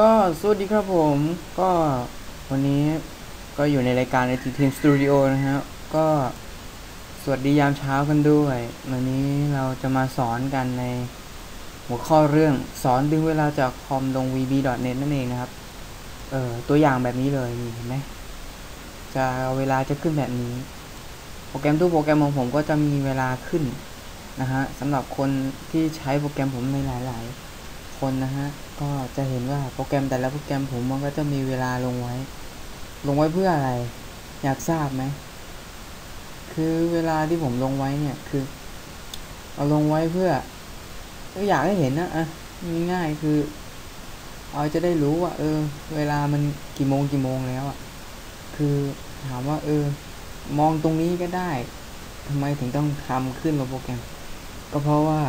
ก็สวัสดีครับผม ก็วันนี้ก็อยู่ในรายการในทีทีมสตูดิโอนะครับก็สวัสดียามเช้ากันด้วย วันนี้เราจะมาสอนกันในหัวข้อเรื่องสอนดึงเวลาจากคอมลง vb.net นั่นเองนะครับ เออตัวอย่างแบบนี้เลยนี่เห็นไหมจะเวลาจะขึ้นแบบนี้ โปรแกรมทุกโปรแกรมของผมก็จะมีเวลาขึ้นนะฮะสำหรับคนที่ใช้โปรแกรมผมในหลาย ๆ คนนะฮะ ก็จะเห็นว่าโปรแกรมแต่ละโปรแกรมผมมันก็จะมีเวลาลงไว้ ลงไว้เพื่ออะไร อยากทราบไหม คือเวลาที่ผมลงไว้เนี่ยคือเอาลงไว้เพื่ออยากให้เห็นนะอะง่ายๆคือ เอาจะได้รู้ว่า เออ เวลามันกี่โมงกี่โมงแล้วอะ คือถามว่า เออ มองตรงนี้ก็ได้ทำไมถึงต้องทำขึ้นบนโปรแกรม ก็เพราะว่า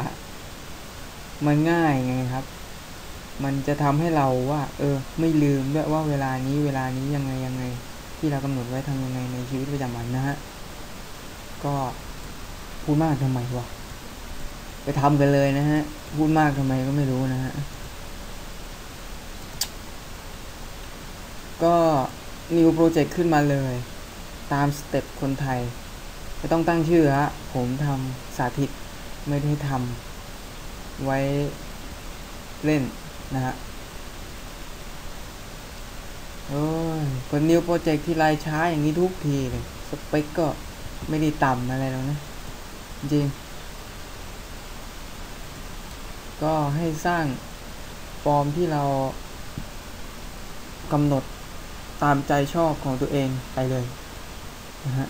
มันง่ายไงครับ มันจะทำให้เราว่า เออ ไม่ลืมด้วยว่าเวลานี้เวลานี้ยังไงยังไง ที่เรากำหนดไว้ทำยังไงในชีวิตประจำวันนะฮะ ก็พูดมากทำไมวะไปทำกันเลยนะฮะ พูดมากทำไมก็ไม่รู้นะฮะ ก็ new project ขึ้นมาเลย ตามสเต็ปคนไทยไม่ต้องตั้งชื่อฮะ ผมทำสาธิตไม่ได้ทำไว้เล่น นะฮะโอ้ยคน new project ที่รายช้าอย่างนี้ทุกทีเลยสเปคก็ไม่ได้ต่ำอะไรแล้วนะ จริง ก็ให้สร้างฟอร์มที่เรากำหนดตามใจชอบของตัวเองไปเลยนะฮะ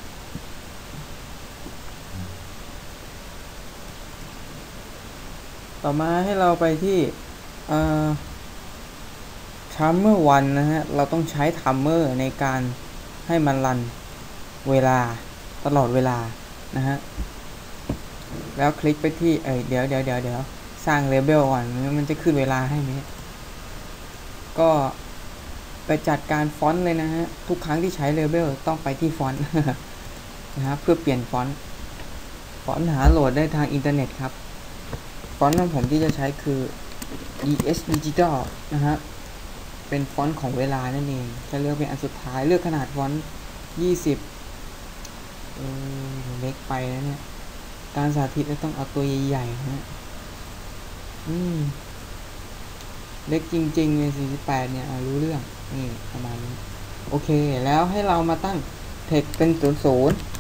ต่อมาให้เราไปที่ ทัมเมอร์วันนะฮะ เราต้องใช้ทัมเมอร์ในการให้มันรันเวลาตลอดเวลานะฮะ แล้วคลิกไปที่ เอ้ยเดี๋ยวเดี๋ยวเดี๋ยวเดี๋ยวสร้างเลเบลก่อน มันจะขึ้นเวลาให้ไหมก็ไปจัดการฟอนต์เลยนะฮะ ทุกครั้งที่ใช้เลเบลต้องไปที่ฟอนต์นะครับเพื่อเปลี่ยนฟอนต์ฟอนต์หาโหลดได้ทางอินเทอร์เน็ตครับฟอนต์ของผมที่จะใช้คือ ES Digital นะฮะ เป็นฟอนต์ของเวลานั่นเอง จะเลือกเป็นอันสุดท้าย เลือกขนาดฟอนต์ 20เออเล็กไปแล้วเนี่ย การสาธิตต้องเอาตัวใหญ่ๆนะอืม เล็กจริงๆเลย48 เนี่ยรู้เรื่อง นี่ประมาณนี้ โอเค แล้วให้เรามาตั้งเทคเป็น 00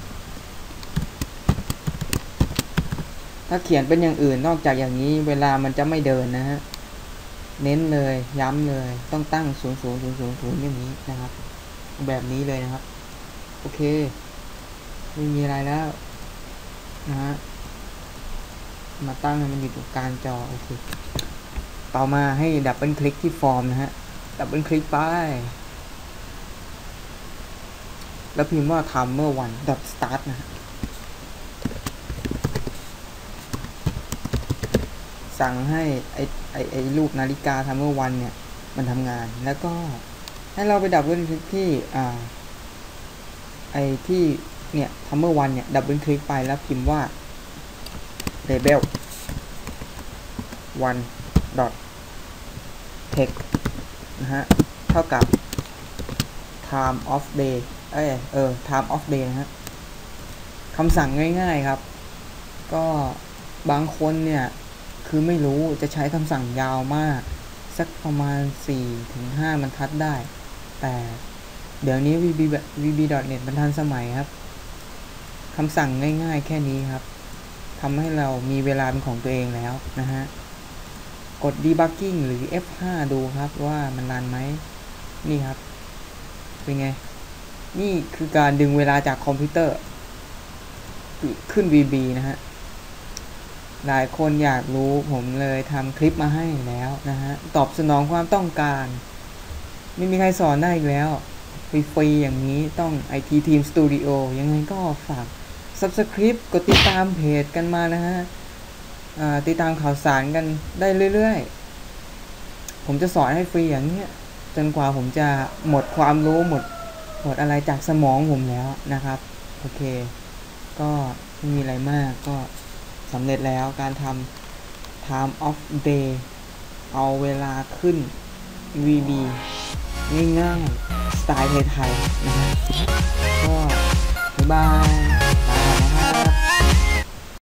ถ้าเขียนเป็นอย่างอื่นนอกจากอย่างนี้เวลามันจะไม่เดินนะฮะ เน้นเลยย้ำเลยต้องตั้ง 0 0 0 0 0อย่างนี้นะครับ แบบนี้เลยนะครับ โอเค ไม่มีอะไรแล้วนะฮะ มาตั้งให้มันอยู่ตรงกลางจอโอเค ต่อมาให้ดับเบิลคลิกที่ฟอร์มนะฮะ ดับเบิลคลิกไป แล้วพิมพ์ว่า timer one dot start นะฮะ สั่งให้ไอไอไอรูปนาฬิกา timer one เนี่ย มันทำงานแล้วก็ให้เราไปดับเบิลคลิกที่อ่าไอที่เนี่ย timer one เนี่ยดับเบิลคลิกไปแล้วพิมพ์ว่า label one dot text นะฮะ เท่ากับ time of day เอยเออ time of day นะฮะคำสั่งง่ายๆครับ ก็บางคนเนี่ย คือไม่รู้จะใช้คำสั่งยาวมาก สักประมาณ 4-5บรรทัดได้ แต่เดี๋ยวนี้ vb vb.net มันทันสมัยครับคำสั่งง่ายๆ แค่นี้ครับทำให้เรามีเวลาเป็นของตัวเองแล้วนะฮะ กด debugging หรือ F5 ดูครับว่ามันรันไหม นี่ครับ เป็นไง นี่คือการดึงเวลาจากคอมพิวเตอร์ ขึ้น VB นะฮะ หลายคนอยากรู้ผมเลยทำคลิปมาให้แล้วนะฮะ ตอบสนองความต้องการ ไม่มีใครสอนได้อีกแล้วฟรีๆอย่างนี้ต้อง IT Team Studio ยังไงก็ฝาก Subscribe กดติดตามเพจกันมานะฮะติดตามข่าวสารกันได้เรื่อยๆ ผมจะสอนให้ฟรีอย่างนี้จนกว่าผมจะหมดความรู้หมดหมดอะไรจากสมองผมแล้วนะครับ โอเค ก็ไม่มีอะไรมากก็ สำเร็จแล้วการทำ time of day เอาเวลาขึ้น VB ง่ายๆ สไตล์ไทยๆนะฮะก็บ๊ายบาย